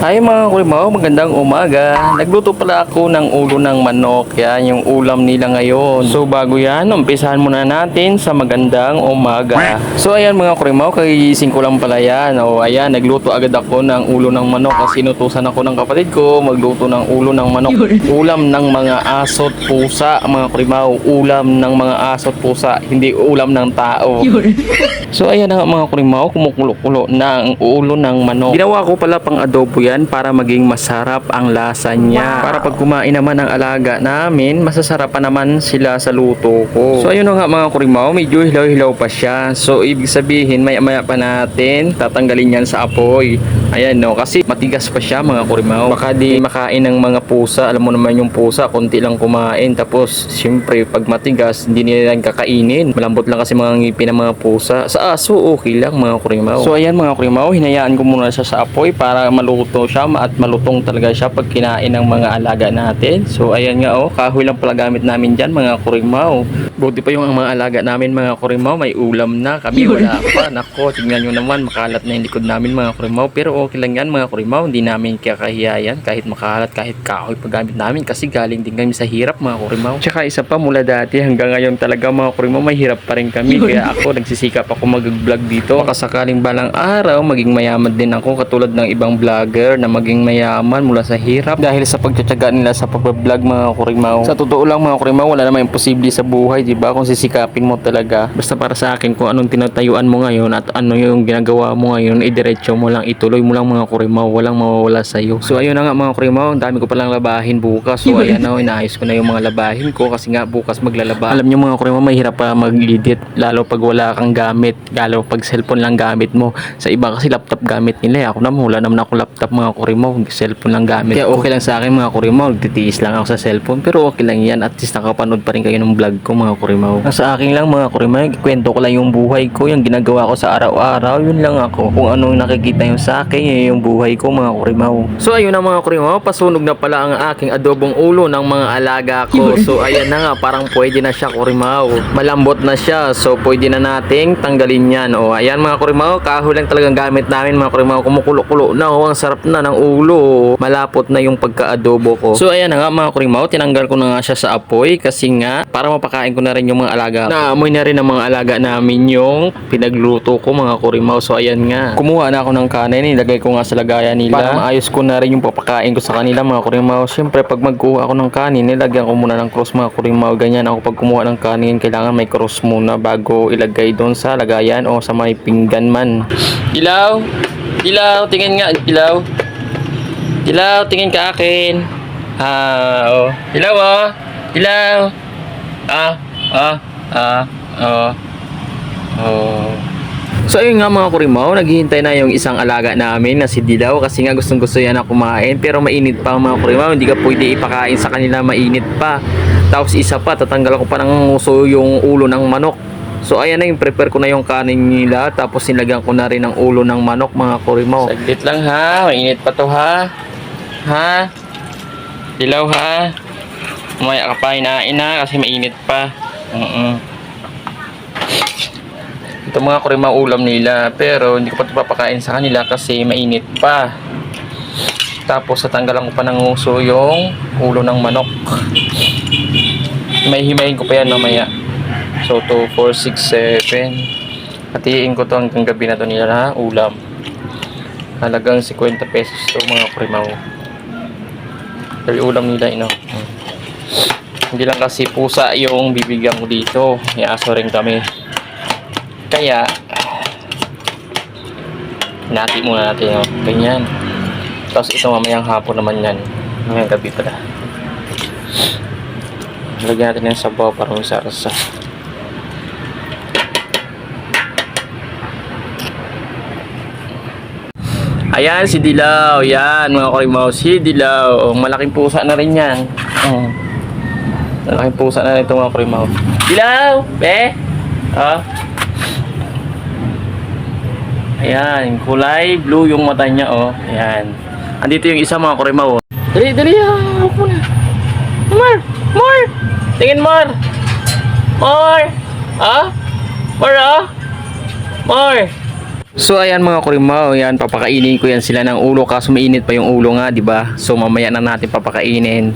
Hi mga kurimaw, magandang umaga. Nagluto pala ako ng ulo ng manok. Yan yung ulam nila ngayon. So bago yan, umpisahan muna natin sa magandang umaga. So ayan mga kurimaw, kagising ko lang pala yan. O ayan, nagluto agad ako ng ulo ng manok kasi inutusan ako ng kapatid ko magluto ng ulo ng manok. Ulam ng mga asot pusa, mga kurimaw. Ulam ng mga asot pusa, hindi ulam ng tao. So ayan na nga mga kurimaw, kumukulo-kulo na ang ulo ng manok. Ginawa ko pala pang adobo yan para maging masarap ang lasa niya. Para pag kumain naman ng alaga namin, masasarap pa naman sila sa luto ko. So ayun na nga mga kurimaw, medyo hilaw-hilaw pa siya. So ibig sabihin, maya-maya pa natin tatanggalin yan sa apoy. Ayan no, kasi matigas pa siya mga kurimaw. Baka di makain ng mga pusa. Alam mo naman yung pusa, konti lang kumain. Tapos, siyempre, pag matigas, hindi nila yan kakainin. Malambot lang kasi mga ngipin ng mga pusa. Sa aso, okay lang mga kurimaw. So, ayan mga kurimaw, hinayaan ko muna siya sa apoy para maluto siya at malutong talaga siya pag kinain ng mga alaga natin. So, ayan nga oh, kahoy lang pala gamit namin dyan mga kurimaw. Buti pa yung mga alaga namin mga kurimaw, may ulam na. Kami wala pa. Nako, tignan nyo naman, makalat na yung likod namin mga kurimaw. Pero okay lang yan mga kurimaw, hindi namin kakahiya yan kahit makalat, kahit kahoy pa gamit namin kasi galing din kami sa hirap mga kurimaw. Tsaka isa pa mula dati hanggang ngayon talaga mga kurimaw, may hirap pa rin kami. Kaya ako nagsisikap ako mag-vlog dito. Baka sakaling balang araw, maging mayaman din ako katulad ng ibang vlogger na maging mayaman mula sa hirap dahil sa pagtsatsaga nila sa pag-vlog mga kurimaw. Sa totoo lang mga kurimaw, wala namang imposible sa buhay, di ba? Kung sisikapin mo talaga. Basta para sa akin, kung anong tinatayuan mo ngayon at ano yung ginagawa mo ngayon, idiretso mo lang, ituloy mo lang mga kurimaw, walang mawawala sa iyo. So ayun na nga mga kurimaw, ang dami ko palang labahin bukas. So ayan na, inaayos ko na yung mga labahin ko kasi nga bukas maglalaba. Alam niyo mga kurimaw, mahirap pa mag-edit lalo pag wala kang gamit, lalo pag cellphone lang gamit mo. Sa iba kasi laptop gamit nila. eh. Ako naman, wala naman ako laptop mga kurimaw, cellphone lang gamit. Kaya okay lang sa akin mga kurimaw, titiis lang ako sa cellphone pero okay lang yan. At least nakapanood pa rin kayo ng vlog ko mga kurimaw. Sa akin lang mga kurimaw, kwento ko lang yung buhay ko, yung ginagawa ko sa araw-araw, yun lang ako. Kung ano yung nakikita yung sa akin, yun yung buhay ko mga kurimaw. So ayun na mga kurimaw, pasunog na pala ang aking adobong ulo ng mga alaga ko. So ayan na nga, parang pwede na siya kurimaw. Malambot na siya, so pwede na nating tanggalin yan. O ayan mga kurimaw, kahoy lang talagang gamit namin mga kurimaw. Kumukulo-kulo na, oh, ang sarap na ng ulo. Malapot na yung pagka-adobo ko. So ayan na nga mga kurimaw, tinanggal ko na nga siya sa apoy kasi nga para mapakain ko na rin yung mga alaga. Naamoy na rin ng mga alaga namin yung pinagluto ko mga kurimaw. So ayan nga, kumuha na ako ng kanin, nilagay ko nga sa lagayan nila. Para maayos ko na rin yung papakain ko sa kanila mga kurimaw. Siyempre pag magkuha ako ng kanin, nilagyan ko muna ng cross mga kurimaw. Ganyan ako pag kumuha ng kanin, kailangan may cross muna bago ilagay doon sa lagayan o sa may pinggan man. Ilaw! Ilaw! Tingin nga! Ilaw! Ilaw! Tingin ka akin! Ah, oh. Ilaw oh! Ilaw! Ah! Ah! Ah! Oh! Oh. So ayun nga mga kurimaw, naghihintay na yung isang alaga namin na si Dilaw kasi nga gustong gusto yan na kumain pero mainit pa mga kurimaw, hindi ka pwede ipakain sa kanila mainit pa. Tapos isa pa, tatanggal ko pa ng uso yung ulo ng manok. So ayan na yung prepare ko na yung kanin nila tapos nilagyan ko na rin ng ulo ng manok mga kurimaw. Saglit lang ha, mainit pa to ha. Ha? Dilaw ha. Umaya ka pa, inain na kasi mainit pa. Mm ito mga kurimaw ulam nila pero hindi ko pa ito papakain sa kanila kasi mainit pa. Tapos tatanggalan ko pa ng uso yung ulo ng manok. May himayin ko pa yan mamaya. So 2, 4, 6, 7 hatiin ko to hanggang gabi na to nila na ulam. Halagang 50 pesos to mga kurimaw dahil ulam nila ino hindi lang kasi pusa yung bibigyan ko dito may aso rin kami kaya, nati muna natin, oh. ganyan. Tapos ito mamayang hapon naman yan. Ngayong gabi pala. Lagyan natin ng sabaw para may Ayan, si Dilaw. Yan, mga karimaw. Si Dilaw. Malaking pusa na rin yan. Oh. Malaking pusa na rin ito mga karimaw. Dilaw! Be! Ah. Ayan, kulay blue yung mata niya, oh. Ayan. Andito yung isa mga kurimaw, oh. Dali, dali, ah. Huwag mo na. Mar! Mar! Tingin, Mar! Mar! Ah? Mar, ah? Mar! So ayan mga kurimaw, yan papakainin ko yan sila ng ulo kaso mainit pa yung ulo nga, 'di ba? So mamaya na natin papakainin.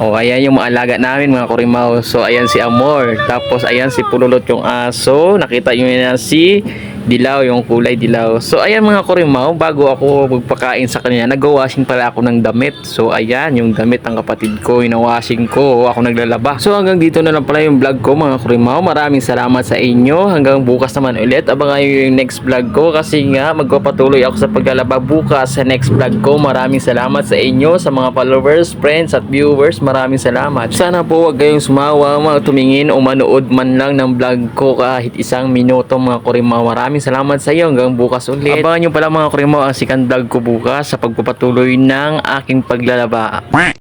O ayan yung mga alaga namin mga kurimaw. So ayan si Amor, tapos ayan si Pululot yung aso. Nakita niyo yan si Dilaw yung kulay dilaw. So ayan mga kurimaw, bago ako magpakain sa kanila, nag-washing pala ako ng damit. So ayan yung damit ng kapatid ko, ina-washing ko, ako naglalaba. So hanggang dito na lang pala yung vlog ko mga kurimaw. Maraming salamat sa inyo. Hanggang bukas naman ulit. Abangan yung next vlog ko kasi nga magpapatuloy ako sa paglalaba bukas sa next vlog ko. Maraming salamat sa inyo, sa mga followers, friends at viewers. Maraming salamat. Sana po wag kayong sumawa, mga tumingin o manood man lang ng vlog ko kahit isang minuto mga kurimaw. Maraming salamat sa iyo. Hanggang bukas ulit. Abangan nyo pala mga kurimaw ang second vlog ko bukas sa pagpapatuloy ng aking paglalaba.